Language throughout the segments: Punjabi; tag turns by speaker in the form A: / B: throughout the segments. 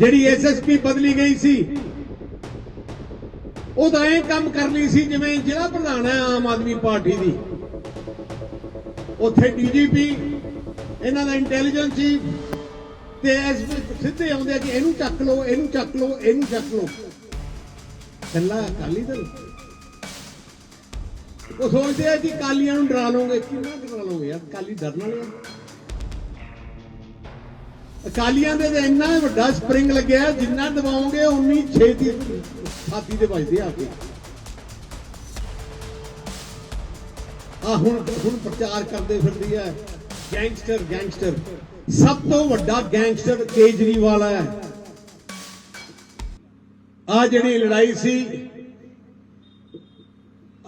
A: ਜਿਹੜੀ ਐਸਐਸਪੀ ਬਦਲੀ ਗਈ ਸੀ, ਉਹ ਤਾਂ ਇਹ ਕੰਮ ਕਰਨੀ ਸੀ ਜਿਵੇਂ ਜ਼ਿਲ੍ਹਾ ਪ੍ਰਧਾਨ ਹੈ ਆਮ ਆਦਮੀ ਪਾਰਟੀ ਦੀ। ਉੱਥੇ ਡੀਜੀਪੀ ਇਹਨਾਂ ਦਾ ਇੰਟੈਲੀਜੈਂਸ ਚੀਫ ਤੇ ਐਸ ਸਿੱਧੇ ਆਉਂਦੇ ਆ ਕਿ ਇਹਨੂੰ ਚੱਕ ਲਓ, ਇਹਨੂੰ ਚੱਕ ਲਓ, ਇਹਨੂੰ ਚੱਕ ਲਓ। ਕੱਲਾ ਅਕਾਲੀ ਦਲ ਉਹ ਸੋਚਦੇ ਆ ਕਿ ਕਾਲੀਆਂ ਨੂੰ ਡਰਾ ਲਓਗੇ, ਕਿੰਨਾ ਡਰਾ ਲਓਗੇ ਯਾਰ ਕਾਲੀ ਡਰਨ ਵਾਲੇ ਆ। ਅਕਾਲੀਆਂ ਦੇ ਤੇ ਇੰਨਾ ਵੱਡਾ ਸਪਰਿੰਗ ਲੱਗਿਆ, ਜਿੰਨਾ ਦਬਾਓਗੇ ਉਨੀ ਛੇਤੀ ਛਾਤੀ ਦੇ ਵੱਜਦੇ ਆ ਕੇ। ਆ ਹੁਣ ਹੁਣ ਪ੍ਰਚਾਰ ਕਰਦੇ ਫਿਰਦੀ ਹੈ ਗੈਂਗਸਟਰ ਗੈਂਗਸਟਰ। ਸਭ ਤੋਂ ਵੱਡਾ ਗੈਂਗਸਟਰ ਕੇਜਰੀਵਾਲ ਹੈ। ਆ ਜਿਹੜੀ ਲੜਾਈ ਸੀ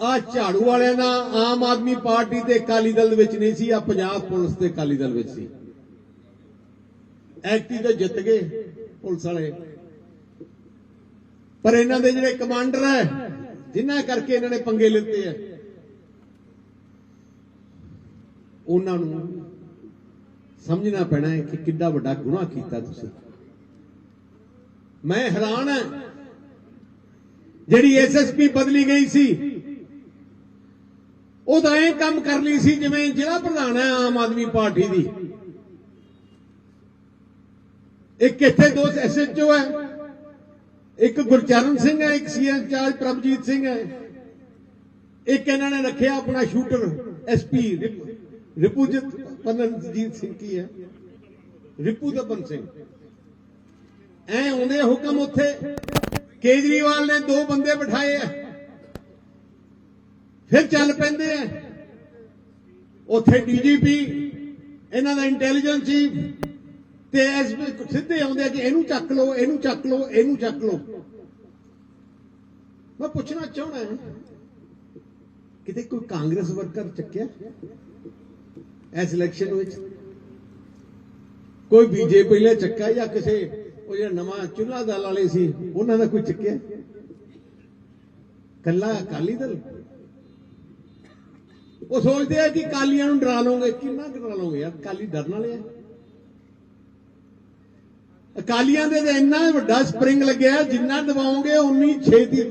A: ਆ ਝਾੜੂ ਵਾਲਿਆਂ ਦਾ ਆਮ ਆਦਮੀ ਪਾਰਟੀ ਤੇ ਅਕਾਲੀ ਦਲ ਵਿੱਚ ਨਹੀਂ ਸੀ ਆ ਪੰਜਾਬ ਪੁਲਿਸ ਤੇ ਅਕਾਲੀ ਦਲ ਵਿੱਚ ਸੀ। ਐਕਟੀ ਤਾਂ ਜਿੱਤ ਗਏ ਪੁਲਿਸ ਵਾਲੇ। ਪਰ ਇਹਨਾਂ ਦੇ ਜਿਹੜੇ ਕਮਾਂਡਰ ਹੈ, ਜਿਨ੍ਹਾਂ ਕਰਕੇ ਇਹਨਾਂ ਨੇ ਪੰਗੇ ਲਿੱਤੇ ਆ ਉਹਨਾਂ ਨੂੰ ਸਮਝਣਾ ਪੈਣਾ ਹੈ ਕਿ ਕਿੱਡਾ ਵੱਡਾ ਗੁਨਾਹ ਕੀਤਾ ਤੁਸੀਂ। ਮੈਂ ਹੈਰਾਨ ਹਾਂ, ਜਿਹੜੀ ਐਸਐਸਪੀ ਬਦਲੀ ਗਈ ਸੀ, ਉਹ ਤਾਂ ਇਹ ਕੰਮ ਕਰ ਲਈ ਸੀ ਜਿਵੇਂ ਜ਼ਿਲ੍ਹਾ ਪ੍ਰਧਾਨ ਹੈ ਆਮ ਆਦਮੀ ਪਾਰਟੀ ਦੀ। ਇੱਕ ਇੱਥੇ ਦੋ ਐਸਐਚਓ ਹੈ। ਇੱਕ ਗੁਰਚਰਨ ਸਿੰਘ ਹੈ, ਇੱਕ ਸੀਐਸ ਇੰਚਾਰਜ ਪ੍ਰਭਜੀਤ ਸਿੰਘ ਹੈ। ਇੱਕ ਇਹਨਾਂ ਨੇ ਰੱਖਿਆ ਆਪਣਾ ਸ਼ੂਟਰ ਐਸਪੀ ਰਿਪੂਜਿਤ ਪਨਨਜੀਤ ਸਿੰਘ ਕੀ ਹੈ? ਰਿਪੂ ਦਬਨ ਸਿੰਘ। ਐ ਆਉਂਦੇ ਹੁਕਮ ਉੱਥੇ ਕੇਜਰੀਵਾਲ ਨੇ ਦੋ ਬੰਦੇ ਬਿਠਾਏ ਆ। ਫਿਰ ਚੱਲ ਪੈਂਦੇ ਆ। ਉੱਥੇ ਡੀਜੀਪੀ ਇਹਨਾਂ ਦਾ ਇੰਟੈਲੀਜੈਂਸ ਚੀਫ ਤੇ ਐਸਪੀ ਸਿੱਧੇ ਆਉਂਦੇ ਆ ਕਿ ਇਹਨੂੰ ਚੱਕ ਲਓ, ਇਹਨੂੰ ਚੱਕ ਲਓ, ਇਹਨੂੰ ਚੱਕ ਲਓ। ਮੈਂ ਪੁੱਛਣਾ ਚਾਹਣਾ ਕਿਤੇ ਕੋਈ ਕਾਂਗਰਸ ਵਰਕਰ ਚੱਕਿਆ ਇਸ ਇਲੈਕਸ਼ਨ ਵਿੱਚ? ਕੋਈ ਬੀਜੇਪੀ ਨੇ ਚੱਕਾ ਜਾਂ ਕਿਸੇ ਉਹ ਜਿਹੜਾ ਨਵਾਂ ਚੁੱਲਾ ਦਲ ਵਾਲੇ ਸੀ, ਉਹਨਾਂ ਦਾ ਕੋਈ ਚੱਕਿਆ? ਕੱਲਾ ਅਕਾਲੀ ਦਲ? ਉਹ ਸੋਚਦੇ ਆ ਕਿ ਕਾਲੀਆਂ ਨੂੰ ਡਰਾ ਲਓਗੇ, ਕਿੰਨਾ ਡਰਾ ਲਓਗੇ ਯਾਰ ਕਾਲੀ ਡਰਨ ਵਾਲੇ ਆ। ਅਕਾਲੀਆਂ ਦੇ ਤੇ ਇੰਨਾ ਵੱਡਾ ਸਪਰਿੰਗ ਲੱਗਿਆ, ਜਿੰਨਾ ਦਬਾਓਗੇ ਉਨੀ ਛੇਤੀ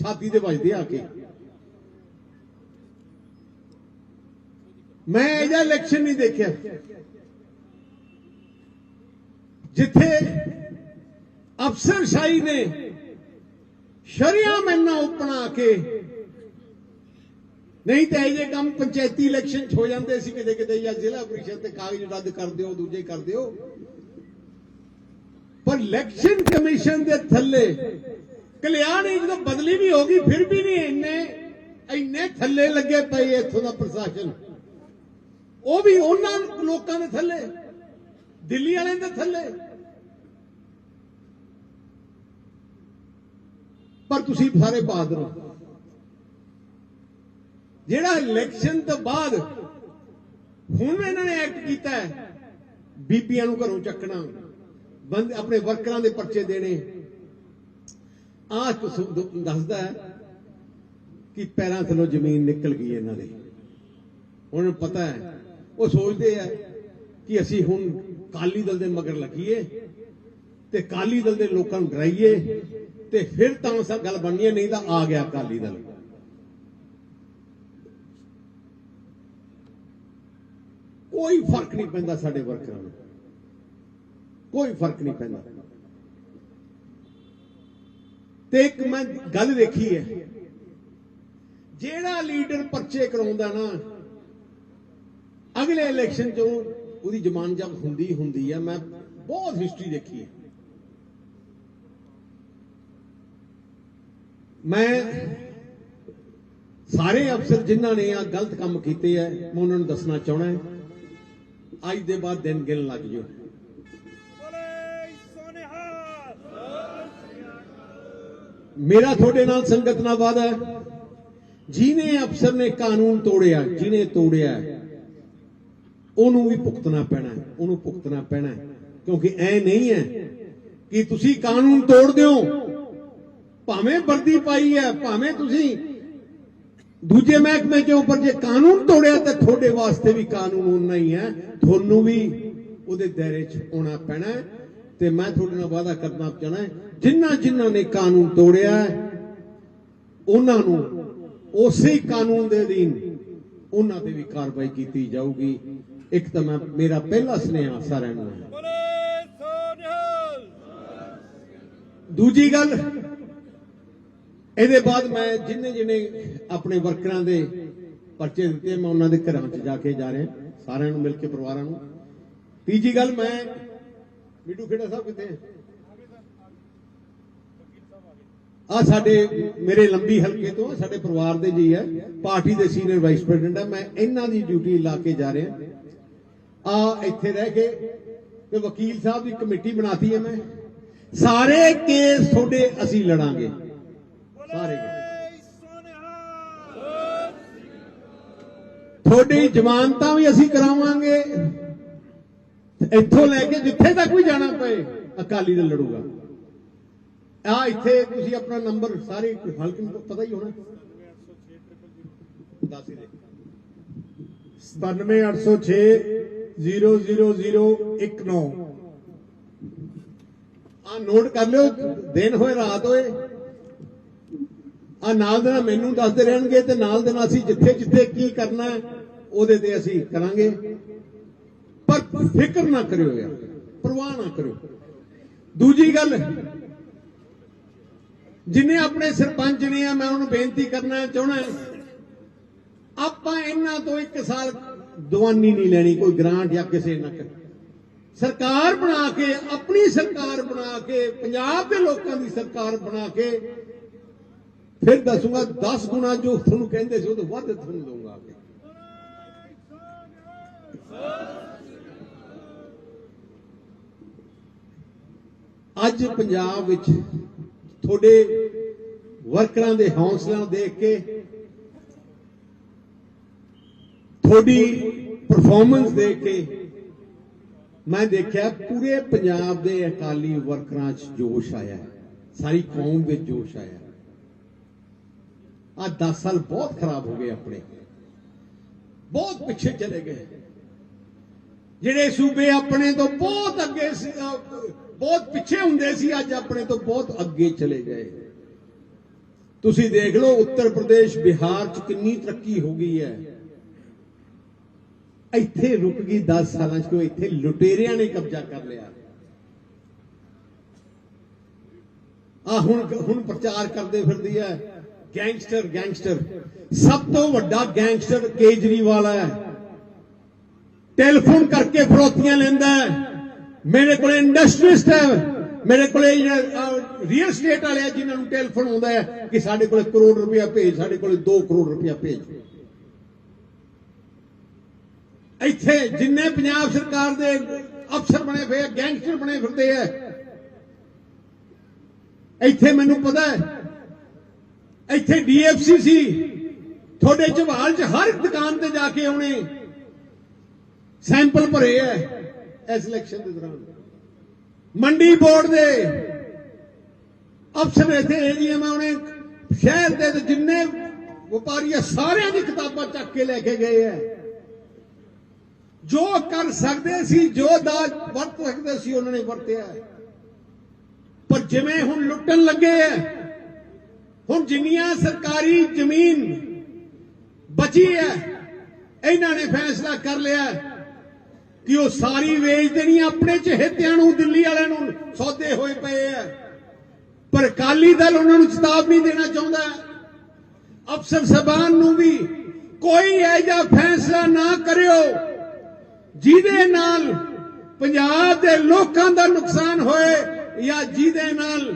A: ਛਾਤੀ ਦੇ ਵੱਜਦੇ ਆ ਕੇ। ਮੈਂ ਇਹਦਾ ਇਲੈਕਸ਼ਨ ਨਹੀਂ ਦੇਖਿਆ। ਜਿੱਥੇ ਅਫਸਰਸ਼ਾਹੀ ਨੇ ਸ਼ਰੀਆ ਮੈਨਾਂ ਉਪਣਾ ਕੇ, ਨਹੀਂ ਤਾਂ ਇਹ ਜੇ ਕੰਮ ਪੰਚਾਇਤੀ ਇਲੈਕਸ਼ਨ 'ਚ ਹੋ ਜਾਂਦੇ ਸੀ ਕਿਤੇ ਕਿਤੇ ਜਾਂ ਜ਼ਿਲ੍ਹਾ ਪ੍ਰੀਸ਼ਦ ਤੇ ਕਾਗਜ਼ ਰੱਦ ਕਰ ਦਿਓ, ਦੂਜੇ ਕਰ ਦਿਓ। ਇਲੈਕਸ਼ਨ ਕਮਿਸ਼ਨ ਦੇ ਥੱਲੇ ਕਲਿਆਣੀ ਜਦੋਂ ਬਦਲੀ ਵੀ ਹੋ ਗਈ, ਫਿਰ ਵੀ ਨਹੀਂ ਇੰਨੇ ਇੰਨੇ ਥੱਲੇ ਲੱਗੇ ਪਏ ਇੱਥੋਂ ਦਾ ਪ੍ਰਸ਼ਾਸਨ। ਉਹ ਵੀ ਉਹਨਾਂ ਲੋਕਾਂ ਦੇ ਥੱਲੇ, ਦਿੱਲੀ ਵਾਲਿਆਂ ਦੇ ਥੱਲੇ। ਪਰ ਤੁਸੀਂ ਸਾਰੇ ਬਹਾਦਰ ਹੋ। ਜਿਹੜਾ ਇਲੈਕਸ਼ਨ ਤੋਂ ਬਾਅਦ ਹੁਣ ਇਹਨਾਂ ਨੇ ਐਕਟ ਕੀਤਾ ਹੈ, ਬੀਬੀਆਂ ਨੂੰ ਘਰੋਂ ਚੱਕਣਾ। ਬੰਦ ਆਪਣੇ ਵਰਕਰਾਂ ਦੇ ਪਰਚੇ ਦੇਣੇ। ਆਹ ਦੱਸਦਾ ਹੈ ਕਿ ਪੈਰਾਂ ਥੱਲੋਂ ਜ਼ਮੀਨ ਨਿਕਲ ਗਈ ਇਹਨਾਂ ਦੇ। ਉਹਨਾਂ ਨੂੰ ਪਤਾ ਹੈ। ਉਹ ਸੋਚਦੇ ਆ ਕਿ ਅਸੀਂ ਹੁਣ ਕਾਲੀ ਦਲ ਦੇ ਮਗਰ ਲੱਗੀਏ ਤੇ ਕਾਲੀ ਦਲ ਦੇ ਲੋਕਾਂ ਨੂੰ ਡਰਾਈਏ ਤੇ ਫਿਰ ਤਾਂ ਸਭ ਗੱਲ ਬਣਨੀ ਨਹੀਂ ਤਾਂ ਆ ਗਿਆ ਕਾਲੀ ਦਲ। ਕੋਈ ਫ਼ਰਕ ਨਹੀਂ ਪੈਂਦਾ ਸਾਡੇ ਵਰਕਰਾਂ ਨੂੰ। ਕੋਈ ਫ਼ਰਕ ਨਹੀਂ ਪੈਂਦਾ। ਤੇ ਇੱਕ ਮੈਂ ਗੱਲ ਦੇਖੀ ਹੈ। ਜਿਹੜਾ ਲੀਡਰ ਪਰਚੇ ਕਰਾਉਂਦਾ ਨਾ, ਅਗਲੇ ਇਲੈਕਸ਼ਨ ਚੋਂ ਉਹਦੀ ਜ਼ਮਾਨਤ ਜਬ ਹੁੰਦੀ ਹੁੰਦੀ ਹੈ। ਮੈਂ ਬਹੁਤ ਹਿਸਟਰੀ ਦੇਖੀ ਹੈ। ਮੈਂ ਸਾਰੇ ਅਫਸਰ ਜਿਨ੍ਹਾਂ ਨੇ ਆ ਗਲਤ ਕੰਮ ਕੀਤੇ ਆ ਮੈਂ ਉਹਨਾਂ ਨੂੰ ਦੱਸਣਾ ਚਾਹਣਾ ਅੱਜ ਦੇ ਬਾਅਦ ਦਿਨ ਗਿਣ ਲੱਗ ਜਿਓ
B: ਬੋਲੇ ਸੋਨਿਹਾਲ
A: ਮੇਰਾ ਤੁਹਾਡੇ ਨਾਲ ਸੰਗਤ ਨਾਲ ਵਾਅਦਾ ਹੈ ਜਿਨੇ ਅਫਸਰ ਨੇ ਕਾਨੂੰਨ ਤੋੜਿਆ ਜਿਨੇ ਤੋੜਿਆ ਉਹਨੂੰ ਵੀ ਭੁਗਤਣਾ ਪੈਣਾ ਉਹਨੂੰ ਭੁਗਤਣਾ ਪੈਣਾ ਕਿਉਂਕਿ ਐ ਨਹੀਂ ਹੈ ਕਿ ਤੁਸੀਂ ਕਾਨੂੰਨ ਤੋੜ ਦਿਓ ਭਾਵੇਂ ਵਰਦੀ ਪਾਈ ਹੈ ਭਾਵੇਂ ਤੁਸੀਂ ਦੂਜੇ ਮਹਿਕਮੇ ਦੇ ਉੱਪਰ ਜੇ ਕਾਨੂੰਨ ਤੋੜਿਆ ਤਾਂ ਤੁਹਾਡੇ ਵਾਸਤੇ ਵੀ ਕਾਨੂੰਨ ਉਨਾ ਹੀ ਹੈ ਤੁਹਾਨੂੰ ਵੀ ਉਹਦੇ ਦਾਇਰੇ 'ਚ ਆਉਣਾ ਪੈਣਾ ਤੇ ਮੈਂ ਤੁਹਾਡੇ ਨਾਲ ਵਾਅਦਾ ਕਰਨਾ ਚਾਹਣਾ ਜਿਨ੍ਹਾਂ ਜਿਨ੍ਹਾਂ ਨੇ ਕਾਨੂੰਨ ਤੋੜਿਆ ਉਹਨਾਂ ਨੂੰ ਉਸੇ ਕਾਨੂੰਨ ਦੇ ਅਧੀਨ ਉਹਨਾਂ ਤੇ ਵੀ ਕਾਰਵਾਈ ਕੀਤੀ ਜਾਊਗੀ। ਇੱਕ ਤਾਂ ਮੈਂ ਮੇਰਾ ਪਹਿਲਾ ਸੁਨੇਹਾ ਸਾਰਿਆਂ ਨੂੰ ਦੂਜੀ ਗੱਲ ਇਹਦੇ ਬਾਅਦ ਮੈਂ ਜਿੰਨੇ ਜਿੰਨੇ ਆਪਣੇ ਵਰਕਰਾਂ ਦੇ ਪਰਚੇ ਦਿੱਤੇ ਮੈਂ ਉਹਨਾਂ ਦੇ ਘਰਾਂ 'ਚ ਜਾ ਕੇ ਜਾ ਰਿਹਾ ਸਾਰਿਆਂ ਨੂੰ ਮਿਲ ਕੇ ਪਰਿਵਾਰਾਂ ਨੂੰ। ਤੀਜੀ ਗੱਲ ਮੈਂ ਮਿੱਟੂ ਖੇੜਾ ਸਾਹਿਬ ਕਿੱਥੇ ਆ ਸਾਡੇ ਮੇਰੇ ਲੰਬੀ ਹਲਕੇ ਤੋਂ ਸਾਡੇ ਪਰਿਵਾਰ ਦੇ ਜੀ ਹੈ, ਪਾਰਟੀ ਦੇ ਸੀਨੀਅਰ ਵਾਈਸ ਪ੍ਰੈਜ਼ੀਡੈਂਟ ਹੈ, ਮੈਂ ਇਹਨਾਂ ਦੀ ਡਿਊਟੀ ਲਾ ਕੇ ਜਾ ਰਿਹਾ। ਆ ਇੱਥੇ ਰਹਿ ਕੇ ਤੇ ਵਕੀਲ ਸਾਹਿਬ ਦੀ ਕਮੇਟੀ ਬਣਾਤੀ ਹੈ ਮੈਂ। ਸਾਰੇ ਕੇਸ ਤੁਹਾਡੇ ਅਸੀਂ ਲੜਾਂਗੇ। ਸਾਰੇ ਤੁਹਾਡੀ ਜ਼ਮਾਨਤਾਂ ਵੀ ਅਸੀਂ ਕਰਾਵਾਂਗੇ। ਇੱਥੋਂ ਲੈ ਕੇ ਜਿੱਥੇ ਤੱਕ ਵੀ ਜਾਣਾ ਪਏ, ਅਕਾਲੀ ਦਲ ਲੜੂਗਾ। ਆ ਇੱਥੇ ਤੁਸੀਂ ਆਪਣਾ ਨੰਬਰ ਸਾਰੇ ਹਲਕੇ ਨੂੰ ਪਤਾ ਹੀ ਹੋਣਾ। ਦੱਸ ਹੀ ਦੇ।
C: 97806 00019
A: ਆ ਨੋਟ ਕਰ ਲਿਓ, ਦਿਨ ਹੋਏ, ਰਾਤ ਹੋਏ। ਆ ਨਾਲ ਦੇ ਨਾਲ ਮੈਨੂੰ ਦੱਸਦੇ ਰਹਿਣਗੇ ਤੇ ਨਾਲ ਦੇ ਨਾਲ ਅਸੀਂ ਜਿੱਥੇ ਜਿੱਥੇ ਕੀ ਕਰਨਾ ਉਹਦੇ ਤੇ ਅਸੀਂ ਕਰਾਂਗੇ। ਪਰ ਫਿਕਰ ਨਾ ਕਰਿਓ ਯਾਰ, ਪਰਵਾਹ ਨਾ ਕਰਿਓ। ਦੂਜੀ ਗੱਲ, ਜਿਨੇ ਆਪਣੇ ਸਰਪੰਚ ਨੇ ਆ, ਮੈਂ ਉਹਨੂੰ ਬੇਨਤੀ ਕਰਨਾ ਚਾਹਣਾ ਆਪਾਂ ਇਹਨਾਂ ਤੋਂ ਇੱਕ ਸਾਲ ਦਵਾਨੀ ਨਹੀਂ ਲੈਣੀ, ਕੋਈ ਗ੍ਰਾਂਟ ਜਾਂ ਕਿਸੇ ਨਾ ਕਰ। ਸਰਕਾਰ ਬਣਾ ਕੇ, ਆਪਣੀ ਸਰਕਾਰ ਬਣਾ ਕੇ, ਪੰਜਾਬ ਦੇ ਲੋਕਾਂ ਦੀ ਸਰਕਾਰ ਬਣਾ ਕੇ, ਫਿਰ ਦੱਸੂਗਾ 10 ਗੁਣਾ ਜੋ ਤੁਹਾਨੂੰ ਕਹਿੰਦੇ ਸੀ, ਉਹ ਤੋਂ ਵੱਧ ਤੁਹਾਨੂੰ ਦਊਂਗਾ ਆ ਕੇ ਅੱਜ ਪੰਜਾਬ ਵਿੱਚ ਤੁਹਾਡੇ ਵਰਕਰਾਂ ਦੇ ਹੌਸਲਿਆਂ ਨੂੰ ਦੇਖ ਕੇ, ਤੁਹਾਡੀ ਪਰਫਾਰਮੈਂਸ ਦੇਖ ਕੇ ਮੈਂ ਦੇਖਿਆ ਪੂਰੇ ਪੰਜਾਬ ਦੇ ਅਕਾਲੀ ਵਰਕਰਾਂ 'ਚ ਜੋਸ਼ ਆਇਆ ਸਾਰੀ ਕੌਮ ਵਿੱਚ ਜੋਸ਼ ਆਇਆ ਆ 10 ਸਾਲ ਬਹੁਤ ਖਰਾਬ ਹੋ ਗਏ ਆਪਣੇ। ਬਹੁਤ ਪਿੱਛੇ ਚਲੇ ਗਏ। ਜਿਹੜੇ ਸੂਬੇ ਆਪਣੇ ਤੋਂ ਬਹੁਤ ਅੱਗੇ ਸੀ ਬਹੁਤ ਪਿੱਛੇ ਹੁੰਦੇ ਸੀ, ਅੱਜ ਆਪਣੇ ਤੋਂ ਬਹੁਤ ਅੱਗੇ ਚਲੇ ਗਏ। ਤੁਸੀਂ ਦੇਖ ਲਓ, ਉੱਤਰ ਪ੍ਰਦੇਸ਼, ਬਿਹਾਰ 'ਚ ਕਿੰਨੀ ਤਰੱਕੀ ਹੋ ਗਈ ਹੈ। ਇੱਥੇ ਰੁਕ ਗਈ 10 ਸਾਲਾਂ 'ਚ, ਕਿਉਂ? ਇੱਥੇ ਲੁਟੇਰਿਆਂ ਨੇ ਕਬਜ਼ਾ ਕਰ ਲਿਆ। ਆ ਹੁਣ ਹੁਣ ਪ੍ਰਚਾਰ ਕਰਦੇ ਫਿਰਦੀ ਹੈ, ਗੈਂਗਸਟਰ ਗੈਂਗਸਟਰ। ਸਭ ਤੋਂ ਵੱਡਾ ਗੈਂਗਸਟਰ ਕੇਜਰੀਵਾਲ ਹੈ। ਟੈਲੀਫੋਨ ਕਰਕੇ ਫਰੋਤੀਆਂ ਲੈਂਦਾ ਹੈ। ਮੇਰੇ ਕੋਲ ਇੰਡਸਟਰੀਸਟ ਹੈ ਮੇਰੇ ਕੋਲੇ ਰੀਅਲ ਸਟੇਟ ਵਾਲੇ ਆ, ਜਿਨ੍ਹਾਂ ਨੂੰ ਟੈਲੀਫੋਨ ਆਉਂਦਾ ਹੈ ਕਿ ਸਾਡੇ ਕੋਲੇ ਕਰੋੜ ਰੁਪਇਆ ਭੇਜ, ਸਾਡੇ ਕੋਲ 2 ਕਰੋੜ ਰੁਪਇਆ ਭੇਜ। ਇੱਥੇ ਜਿੰਨੇ ਪੰਜਾਬ ਸਰਕਾਰ ਦੇ ਅਫਸਰ ਬਣੇ ਹੋਏ ਗੈਂਗਸਟਰ ਬਣੇ ਫਿਰਦੇ ਆ, ਇੱਥੇ ਮੈਨੂੰ ਪਤਾ ਹੈ, ਇੱਥੇ ਡੀਐਫਸੀ ਸੀ ਤੁਹਾਡੇ ਝਵਾਲ 'ਚ ਹਰ ਦੁਕਾਨ ਤੇ ਜਾ ਕੇ ਆਉਣੇ ਸੈਂਪਲ ਭਰੇ ਐ ਇਸ ਇਲੈਕਸ਼ਨ ਦੇ ਦੌਰਾਨ। ਮੰਡੀ ਬੋਰਡ ਦੇ ਅਫਸਰ ਇੱਥੇ ਏਡੀਐਮ ਆਉਣੇ ਸ਼ਹਿਰ ਦੇ ਜਿੰਨੇ ਵਪਾਰੀ ਆ ਸਾਰਿਆਂ ਦੀ ਕਿਤਾਬਾਂ ਚੱਕ ਕੇ ਲੈ ਕੇ ਗਏ ਐ ਜੋ ਕਰ ਸਕਦੇ ਸੀ, ਜੋ ਦਾਜ ਵਰਤ ਸਕਦੇ ਸੀ, ਉਹਨਾਂ ਨੇ ਵਰਤਿਆ। ਪਰ ਜਿਵੇਂ ਹੁਣ ਲੁੱਟਣ ਲੱਗੇ ਐ ਹੁਣ ਜਿੰਨੀਆਂ ਸਰਕਾਰੀ ਜ਼ਮੀਨ ਬਚੀ ਹੈ ਇਹਨਾਂ ਨੇ ਫੈਸਲਾ ਕਰ ਲਿਆ। ਕਿ ਉਹ ਸਾਰੀ ਵੇਚ ਦੇਣੀ ਆਪਣੇ ਚਹੇਤਿਆਂ ਨੂੰ, ਦਿੱਲੀ ਵਾਲਿਆਂ ਨੂੰ, ਸੌਦੇ ਹੋਏ ਪਏ ਆ। ਪਰ ਅਕਾਲੀ ਦਲ ਉਹਨਾਂ ਨੂੰ ਚੇਤਾਵਨੀ ਦੇਣਾ ਚਾਹੁੰਦਾ। ਅਫਸਰ ਸਬਾਨ ਨੂੰ ਵੀ ਕੋਈ ਐਜਾ ਫੈਸਲਾ ਨਾ ਕਰਿਓ, ਜਿਹਦੇ ਨਾਲ ਪੰਜਾਬ ਦੇ ਲੋਕਾਂ ਦਾ ਨੁਕਸਾਨ ਹੋਏ ਜਾਂ ਜਿਹਦੇ ਨਾਲ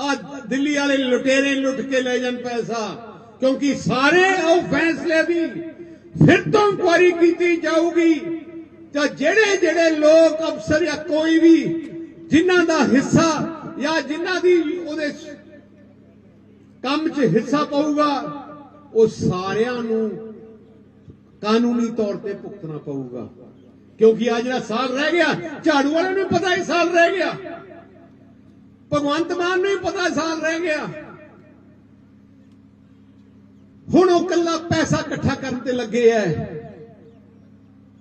A: ਆ ਦਿੱਲੀ ਵਾਲੇ ਲੁਟੇਰੇ ਲੁੱਟ ਕੇ ਲੈ ਜਾਣ ਪੈਸਾ। ਕਿਉਂਕਿ ਸਾਰੇ ਉਹ ਫੈਸਲੇ ਦੀ ਫਿਰ ਤੋਂ ਇਨਕੁਆਰੀ ਕੀਤੀ ਜਾਊਗੀ। ਤਾਂ ਜਿਹੜੇ ਜਿਹੜੇ ਲੋਕ ਅਫਸਰ ਜਾਂ ਕੋਈ ਵੀ ਜਿਨ੍ਹਾਂ ਦਾ ਹਿੱਸਾ ਜਾਂ ਜਿਨ੍ਹਾਂ ਦੀ ਉਹਦੇ ਕੰਮ 'ਚ ਹਿੱਸਾ ਪਊਗਾ, ਉਹ ਸਾਰਿਆਂ ਨੂੰ ਕਾਨੂੰਨੀ ਤੌਰ ਤੇ ਭੁਗਤਣਾ ਪਊਗਾ। ਕਿਉਂਕਿ ਆ ਜਿਹੜਾ ਸਾਲ ਰਹਿ ਗਿਆ, ਝਾੜੂ ਵਾਲਿਆਂ ਨੂੰ ਪਤਾ ਇਹ ਸਾਲ ਰਹਿ ਗਿਆ। ਭਗਵੰਤ ਮਾਨ ਨੂੰ ਹੀ ਪਤਾ ਸਾਲ ਰਹਿ ਗਿਆ। ਹੁਣ ਉਹ ਕੱਲਾ ਪੈਸਾ ਇਕੱਠਾ ਕਰਨ ਤੇ ਲੱਗੇ ਐ।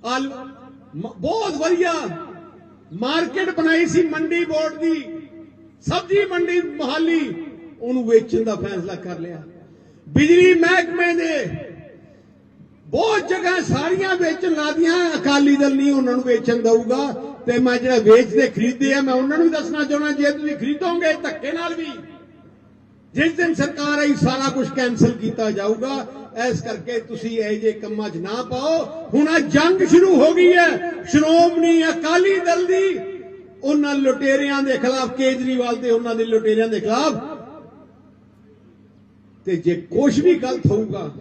A: ਆਲ ਬਹੁਤ ਵਧੀਆ। ਮਾਰਕੀਟ ਬਣਾਈ ਸੀ ਮੰਡੀ ਬੋਰਡ ਦੀ। ਸਬਜ਼ੀ ਮੰਡੀ ਮੋਹਾਲੀ। ਉਹਨੂੰ ਵੇਚਣ ਦਾ ਫੈਸਲਾ ਕਰ ਲਿਆ। ਬਿਜਲੀ ਮਹਿਕਮੇ ਦੇ ਬਹੁਤ ਜਗ੍ਹਾ ਸਾਰੀਆਂ ਵੇਚਣ ਲਾਦੀਆਂ। ਅਕਾਲੀ ਦਲ ਨਹੀਂ ਉਹਨਾਂ ਨੂੰ ਵੇਚਣ ਦਊਗਾ। ਤੇ ਮੈਂ ਜਿਹੜਾ ਵੇਚਦੇ ਖਰੀਦੇ ਆ, ਮੈਂ ਉਹਨਾਂ ਨੂੰ ਵੀ ਦੱਸਣਾ ਚਾਹੁੰਦਾ, ਜੇ ਤੁਸੀਂ ਖਰੀਦੋਗੇ ਧੱਕੇ ਨਾਲ ਵੀ। ਜਿਸ ਦਿਨ ਸਰਕਾਰ ਆਈ, ਸਾਰਾ ਕੁਝ ਕੈਨਸਲ ਕੀਤਾ ਜਾਊਗਾ। ਇਸ ਕਰਕੇ ਤੁਸੀਂ ਇਹ ਜੇ ਕੰਮਾਂ 'ਚ ਨਾ ਪਾਓ। ਹੁਣ ਆ ਜੰਗ ਸ਼ੁਰੂ ਹੋ ਗਈ ਹੈ। ਸ਼੍ਰੋਮਣੀ ਅਕਾਲੀ ਦਲ ਦੀ, ਉਹਨਾਂ ਲੁਟੇਰਿਆਂ ਦੇ ਖਿਲਾਫ, ਕੇਜਰੀਵਾਲ ਤੇ ਉਹਨਾਂ ਦੇ ਲੁਟੇਰਿਆਂ ਦੇ ਖਿਲਾਫ। ਤੇ ਜੇ ਕੁਝ ਵੀ ਗਲਤ ਹੋਊਗਾ,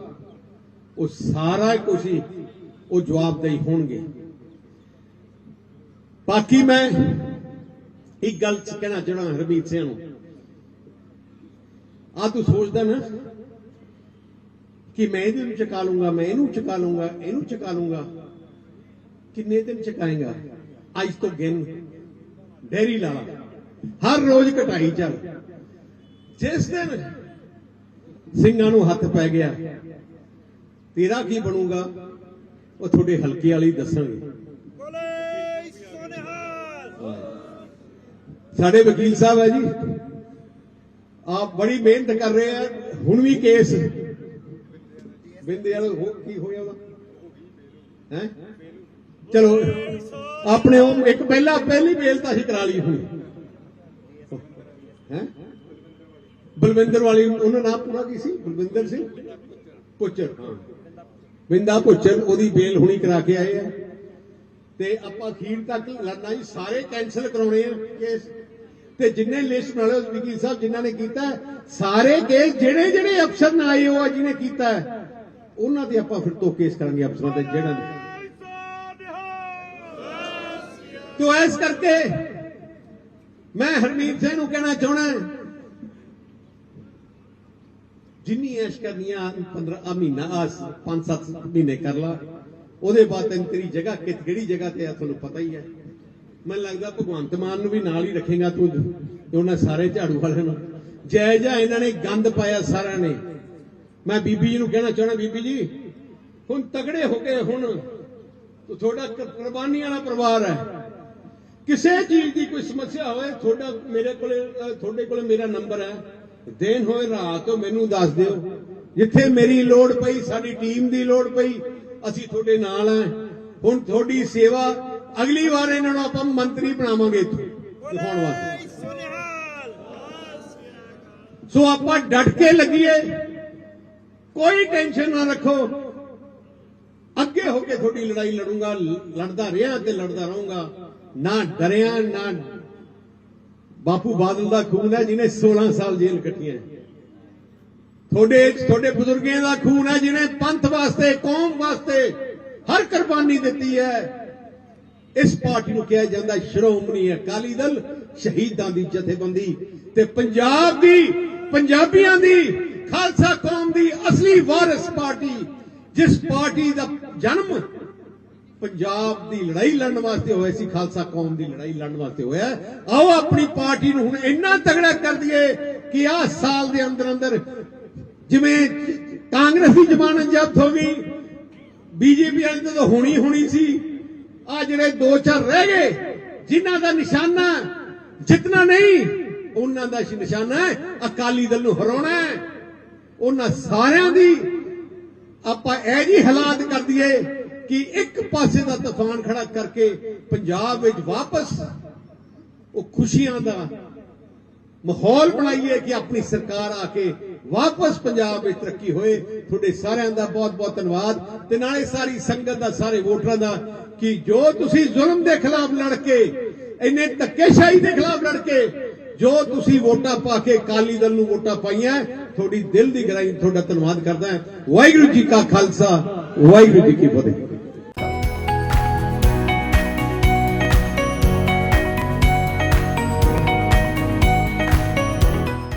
A: ਉਹ ਸਾਰਾ ਕੁਝ ਹੀ, ਉਹ ਜਵਾਬਦੇਹੀ ਹੋਣਗੇ। ਬਾਕੀ ਮੈਂ ਇੱਕ ਗੱਲ ਕਹਿਣਾ ਚਾਹਣਾ ਹਰਮੀਤ ਸਿੰਘ ਨੂੰ। ਆ ਤੂੰ ਸੋਚਦਾ ਨਾ ਕਿ ਮੈਂ ਇਹਦੇ ਨੂੰ ਚਕਾ ਲੂੰਗਾ ਮੈਂ ਇਹਨੂੰ ਚਕਾ ਲੂੰਗਾ ਇਹਨੂੰ ਚਕਾ ਲੂੰਗਾ ਕਿੰਨੇ ਦਿਨ ਚਕਾਏਗਾ ਅੱਜ ਤੋਂ ਗਿਣ ਡੇਰੀ ਲਾ। ਹਰ ਰੋਜ਼ ਘਟਾਈ ਚੱਲ। ਜਿਸ ਦਿਨ ਸਿੰਘਾਂ ਨੂੰ ਹੱਥ ਪੈ ਗਿਆ ਤੇਰਾ ਕੀ ਬਣੂਗਾ? ਉਹ ਤੁਹਾਡੇ ਹਲਕੇ ਵਾਲੇ ਦੱਸਣਗੇ। ਸਾਡੇ ਵਕੀਲ ਸਾਹਿਬ ਹੈ ਜੀ। ਆਪ ਬੜੀ ਮਿਹਨਤ ਕਰ ਰਹੇ ਆ। ਹੁਣ ਵੀ ਕੇਸ ਬਿੰਦੇ ਵਾਲਾ ਹੋ ਕੀ ਹੋਇਆ ਉਹਦਾ? ਹੈ? ਚਲੋ, ਆਪਣੇ ਉਹ ਇੱਕ ਪਹਿਲਾ, ਪਹਿਲੀ ਬੇਲ ਤਾਂ ਅਸੀਂ ਕਰਾ ਲਈ ਹੋਣੀ ਹੈ? ਬਲਵਿੰਦਰ ਵਾਲੀ ਉਹਨਾਂ ਨਾਮ ਪੂਰਾ ਕੀ ਸੀ? ਬਲਵਿੰਦਰ ਸਿੰਘ? ਪੁੱਚਰ ਹਾਂ। ਬਿੰਦਾ ਪੁੱਚਰ ਉਹਦੀ ਬੇਲ ਹੁਣੀ ਕਰਾ ਕੇ ਆਏ ਆ। ਤੇ ਆਪਾਂ ਅਖੀਰ ਤੱਕ ਲੜਨਾ ਜੀ ਸਾਰੇ ਕੈਨਸਲ ਕਰਾਉਣੇ ਆ ਕੇਸ ਤੇ ਜਿੰਨੇ ਲਿਸਟ ਬਣਾ ਲਓ ਵਕੀਲ ਸਾਹਿਬ ਜਿਨ੍ਹਾਂ ਨੇ ਕੀਤਾ, ਸਾਰੇ ਕੇਸ ਜਿਹੜੇ ਜਿਹੜੇ ਅਫਸਰ ਨਾਲ ਆਏ, ਉਹ ਜਿਹਨੇ ਕੀਤਾ। ਉਹਨਾਂ ਤੇ ਆਪਾਂ ਫਿਰ ਤੋਂ ਕੇਸ ਕਰਾਂਗੇ ਅਫਸਰਾਂ ਤੇ ਜਿਹੜਾ ਤੋ ਇਸ ਕਰਕੇ? ਮੈਂ ਹਰਮੀਤ ਸਿੰਘ ਨੂੰ ਕਹਿਣਾ ਚਾਹਣਾ ਜਿੰਨੀ ਐਸ਼ ਕਰਨੀ 15 ਮਹੀਨਾ ਆ 5-7 ਮਹੀਨੇ ਕਰ ਲਾ, ਉਹਦੇ ਬਾਅਦ ਤੈਨੂੰ ਤੇਰੀ ਜਗ੍ਹਾ ਕਿ ਕਿਹੜੀ ਜਗ੍ਹਾ ਤੇ ਆ ਤੁਹਾਨੂੰ ਪਤਾ ਹੀ ਹੈ। ਮੈਨੂੰ ਲੱਗਦਾ ਭਗਵੰਤ ਮਾਨ ਨੂੰ ਵੀ ਨਾਲ ਹੀ ਰੱਖੇਗਾ ਤੂੰ, ਤੇ ਉਹਨਾਂ ਸਾਰੇ ਝਾੜੂ ਵਾਲਿਆਂ ਨੂੰ। ਜੈ ਜੈ ਇਹਨਾਂ ਨੇ ਗੰਦ ਪਾਇਆ ਸਾਰਿਆਂ ਨੇ। ਮੈਂ ਬੀਬੀ ਜੀ ਨੂੰ ਕਹਿਣਾ ਚਾਹਣਾ ਬੀਬੀ ਜੀ ਹੁਣ ਤਗੜੇ ਹੋ ਕੇ ਹੁਣ ਤੁਹਾਡਾ ਕੁਰਬਾਨੀ ਵਾਲਾ ਪਰਿਵਾਰ ਹੈ। ਕਿਸੇ ਚੀਜ਼ ਦੀ ਕੋਈ ਸਮੱਸਿਆ ਹੋਵੇ ਤੁਹਾਡਾ ਮੇਰੇ ਕੋਲੇ ਤੁਹਾਡੇ ਕੋਲੇ ਮੇਰਾ ਨੰਬਰ ਹੈ। ਦਿਨ ਹੋਏ ਰਾਤ ਮੈਨੂੰ ਦੱਸ ਦਿਓ। ਜਿੱਥੇ ਮੇਰੀ ਲੋੜ ਪਈ ਸਾਡੀ ਟੀਮ ਦੀ ਲੋੜ ਪਈ ਅਸੀਂ ਤੁਹਾਡੇ ਨਾਲ ਆ ਹੁਣ ਤੁਹਾਡੀ ਸੇਵਾ ਅਗਲੀ ਵਾਰ ਇਹਨਾਂ ਨੂੰ ਆਪਾਂ ਮੰਤਰੀ ਬਣਾਵਾਂਗੇ ਇੱਥੋਂ। ਦਿਖਾਉਣ ਵਾਸਤੇ। ਸੋ ਆਪਾਂ ਡਟ ਕੇ ਲੱਗੀਏ। ਕੋਈ ਟੈਨਸ਼ਨ ਨਾ ਰੱਖੋ। ਅੱਗੇ ਹੋ ਕੇ ਤੁਹਾਡੀ ਲੜਾਈ ਲੜੂੰਗਾ, ਲੜਦਾ ਰਿਹਾ ਤੇ ਲੜਦਾ ਰਹੂੰਗਾ। ਨਾ ਡਰਿਆ, ਨਾ ਬਾਪੂ ਬਾਦਲ ਦਾ ਖੂਨ ਹੈ ਜਿਹਨੇ 16 ਸਾਲ ਜੇਲ੍ਹ ਕੱਟੀਆਂ ਤੁਹਾਡੇ ਤੁਹਾਡੇ ਬਜ਼ੁਰਗਾਂ ਦਾ ਖੂਨ ਹੈ ਜਿਹਨੇ ਪੰਥ ਵਾਸਤੇ, ਕੌਮ ਵਾਸਤੇ ਹਰ ਕੁਰਬਾਨੀ ਦਿੱਤੀ ਹੈ। ਇਸ ਪਾਰਟੀ ਨੂੰ ਕਿਹਾ ਜਾਂਦਾ ਸ਼੍ਰੋਮਣੀ ਅਕਾਲੀ ਦਲ ਸ਼ਹੀਦਾਂ ਦੀ ਜਥੇਬੰਦੀ ਤੇ ਪੰਜਾਬ ਦੀ, ਪੰਜਾਬੀਆਂ ਦੀ ਖਾਲਸਾ ਕੌਮ ਦੀ ਅਸਲੀ ਵਾਰਿਸ ਪਾਰਟੀ, ਜਿਸ ਪਾਰਟੀ ਦਾ ਜਨਮ ਪੰਜਾਬ ਦੀ ਲੜਾਈ ਲੜਨ ਵਾਸਤੇ ਹੋਇਆ ਸੀ, ਖਾਲਸਾ ਕੌਮ ਦੀ ਲੜਾਈ ਲੜਨ ਵਾਸਤੇ ਹੋਇਆ। ਆਓ ਆਪਣੀ ਪਾਰਟੀ ਨੂੰ ਹੁਣ ਇੰਨਾ ਤਗੜਾ ਕਰ ਦਈਏ ਕਿ ਆਹ ਸਾਲ ਦੇ ਅੰਦਰ ਅੰਦਰ ਜਿਵੇਂ ਕਾਂਗਰਸ ਦੀ ਜ਼ਮਾਨਤ ਜ਼ਬਤ ਹੋ ਗਈ, ਬੀਜੇਪੀ ਵਾਲੇ ਤਾਂ ਹੋਣੀ ਹੋਣੀ ਸੀ। ਆ ਜਿਹੜੇ ਦੋ ਚਾਰ ਰਹਿ ਗਏ, ਜਿਨ੍ਹਾਂ ਦਾ ਨਿਸ਼ਾਨਾ ਜਿੱਤਣਾ ਨਹੀਂ, ਉਹਨਾਂ ਦਾ ਨਿਸ਼ਾਨਾ ਅਕਾਲੀ ਦਲ ਨੂੰ ਹਰਾਉਣਾ ਹੈ। ਉਹਨਾਂ ਸਾਰਿਆਂ ਦੀ ਆਪਾਂ ਇਹ ਜੀ ਹਾਲਾਤ ਕਰ ਦਈਏ ਕਿ ਇੱਕ ਪਾਸੇ ਦਾ ਤੂਫਾਨ ਖੜਾ ਕਰਕੇ ਪੰਜਾਬ ਵਿੱਚ ਵਾਪਸ ਉਹ ਖੁਸ਼ੀਆਂ ਦਾ ਮਾਹੌਲ ਬਣਾਈਏ ਕਿ ਆਪਣੀ ਸਰਕਾਰ ਆ ਕੇ ਵਾਪਸ ਪੰਜਾਬ ਵਿੱਚ ਤਰੱਕੀ ਹੋਏ। ਤੁਹਾਡੇ ਸਾਰਿਆਂ ਦਾ ਬਹੁਤ ਬਹੁਤ ਧੰਨਵਾਦ ਤੇ ਨਾਲੇ ਸਾਰੀ ਸੰਗਤ ਦਾ, ਸਾਰੇ ਵੋਟਰਾਂ ਦਾ ਕਿ ਜੋ ਤੁਸੀਂ ਜ਼ੁਲਮ ਦੇ ਖਿਲਾਫ ਲੜ ਕੇ, ਇੰਨੇ ਧੱਕੇਸ਼ਾਹੀ ਦੇ ਖਿਲਾਫ ਲੜ ਕੇ ਜੋ ਤੁਸੀਂ ਵੋਟਾਂ ਪਾ ਕੇ ਕਾਲੀ ਦਲ ਨੂੰ ਵੋਟਾਂ ਪਾਈਆਂ ਤੁਹਾਡੀ ਦਿਲ ਦੀ ਗਹਿਰਾਈ ਤੁਹਾਡਾ ਧੰਨਵਾਦ ਕਰਦਾ ਹਾਂ। ਵਾਹਿਗੁਰੂ ਜੀ ਕਾ ਖਾਲਸਾ, ਵਾਹਿਗੁਰੂ ਜੀ ਕੀ ਫਤਿਹ।